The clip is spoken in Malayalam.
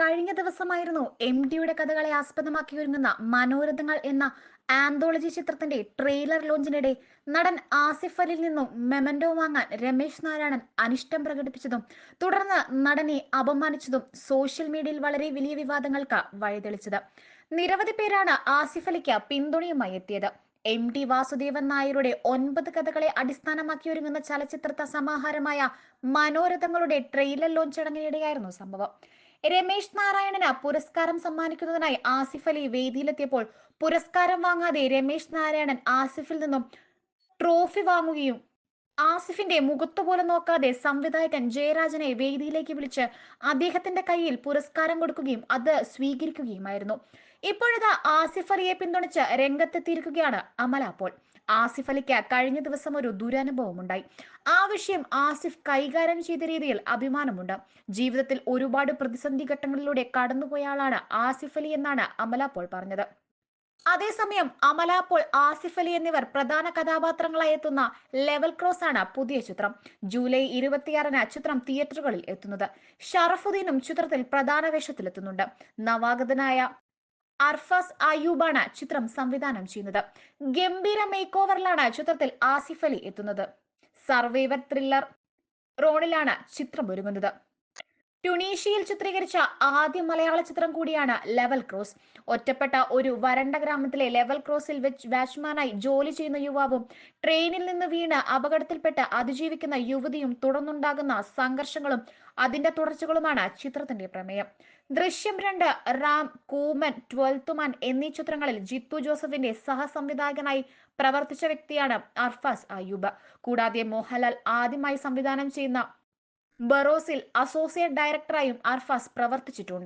കഴിഞ്ഞ ദിവസമായിരുന്നു എം ഡിയുടെ കഥകളെ ആസ്പദമാക്കി ഒരുങ്ങുന്ന മനോരഥങ്ങൾ എന്ന ആന്തോളജി ചിത്രത്തിന്റെ ട്രെയിലർ ലോഞ്ചിനിടെ നടൻ ആസിഫ് അലിൽ നിന്നും മെമന്റോ വാങ്ങാൻ രമേശ് നാരായണൻ അനിഷ്ടം പ്രകടിപ്പിച്ചതും തുടർന്ന് നടനെ അപമാനിച്ചതും സോഷ്യൽ മീഡിയയിൽ വളരെ വലിയ വിവാദങ്ങൾക്ക് വഴിതെളിച്ചത്. നിരവധി പേരാണ് ആസിഫ് അലിക്ക് പിന്തുണയുമായി എത്തിയത്. എം ടി വാസുദേവൻ നായരുടെ ഒൻപത് കഥകളെ അടിസ്ഥാനമാക്കി ഒരുങ്ങുന്ന ചലച്ചിത്രത്തെ സമാഹാരമായ മനോരഥങ്ങളുടെ ട്രെയിലർ ലോഞ്ച് ചടങ്ങിനിടെയായിരുന്നു സംഭവം. രമേശ് നാരായണന് പുരസ്കാരം സമ്മാനിക്കുന്നതിനായി ആസിഫ് അലി വേദിയിലെത്തിയപ്പോൾ പുരസ്കാരം വാങ്ങാതെ രമേശ് നാരായണൻ ആസിഫിൽ നിന്നും ട്രോഫി വാങ്ങുകയും ആസിഫിന്റെ മുഖത്ത് നോക്കാതെ സംവിധായകൻ ജയരാജനെ വേദിയിലേക്ക് വിളിച്ച് അദ്ദേഹത്തിന്റെ കയ്യിൽ പുരസ്കാരം കൊടുക്കുകയും അത് സ്വീകരിക്കുകയുമായിരുന്നു. ഇപ്പോഴത്തെ ആസിഫ് അലിയെ പിന്തുണച്ച് രംഗത്തെത്തിയിരിക്കുകയാണ് അമല പോൾ ആസിഫ് അലിക്ക് കഴിഞ്ഞ ദിവസം ഒരു ദുരനുഭവം ഉണ്ടായി ആ വിഷയം ആസിഫ് കൈകാര്യം ചെയ്ത രീതിയിൽ അഭിമാനമുണ്ട്. ജീവിതത്തിൽ ഒരുപാട് പ്രതിസന്ധി ഘട്ടങ്ങളിലൂടെ കടന്നുപോയ ആളാണ് ആസിഫ് അലി എന്നാണ് അമല പോൾ പറഞ്ഞത്. അതേസമയം അമല പോൾ ആസിഫ് അലി എന്നിവർ പ്രധാന കഥാപാത്രങ്ങളായി എത്തുന്ന ലെവൽ ക്രോസ് ആണ് പുതിയ ചിത്രം. ജൂലൈ ഇരുപത്തിയാറിന് ചിത്രം തിയേറ്ററുകളിൽ എത്തുന്നത്. ഷറഫുദ്ദീനും ചിത്രത്തിൽ പ്രധാന വേഷത്തിലെത്തുന്നുണ്ട്. നവാഗതനായ അർഫാസ് അയ്യൂബാണ് ചിത്രം സംവിധാനം ചെയ്യുന്നത്. ഗംഭീര മേക്ക് ഓവറിലാണ് ചിത്രത്തിൽ ആസിഫ് അലി എത്തുന്നത്. സർവൈവർ ത്രില്ലർ റോണിലാണ് ചിത്രം ഒരുങ്ങുന്നത്. ടുണീഷ്യയിൽ ചിത്രീകരിച്ച ആദ്യ മലയാള ചിത്രം കൂടിയാണ് ലെവൽ ക്രോസ്. ഒറ്റപ്പെട്ട ഒരു വരണ്ട ഗ്രാമത്തിലെ ലെവൽ ക്രോസിൽ വെച്ച് വാച്ച്മാനായി ജോലി ചെയ്യുന്ന യുവാവും ട്രെയിനിൽ നിന്ന് വീണ് അപകടത്തിൽപ്പെട്ട് അതിജീവിക്കുന്ന യുവതിയും തുടർന്നുണ്ടാകുന്ന സംഘർഷങ്ങളും അതിന്റെ തുടർച്ചകളുമാണ് ചിത്രത്തിന്റെ പ്രമേയം. ദൃശ്യം രണ്ട് റാം കൂമൻ ട്വൽത്ത് മാൻ എന്നീ ചിത്രങ്ങളിൽ ജിത്തു ജോസഫിന്റെ സഹസംവിധായകനായി പ്രവർത്തിച്ച വ്യക്തിയാണ് അർഫാസ് അയ്യൂബ്. കൂടാതെ മോഹൻലാൽ ആദ്യമായി സംവിധാനം ചെയ്യുന്ന ബറോസിൽ അസോസിയേറ്റ് ഡയറക്ടറായും അർഫാസ് പ്രവർത്തിച്ചിട്ടുണ്ട്.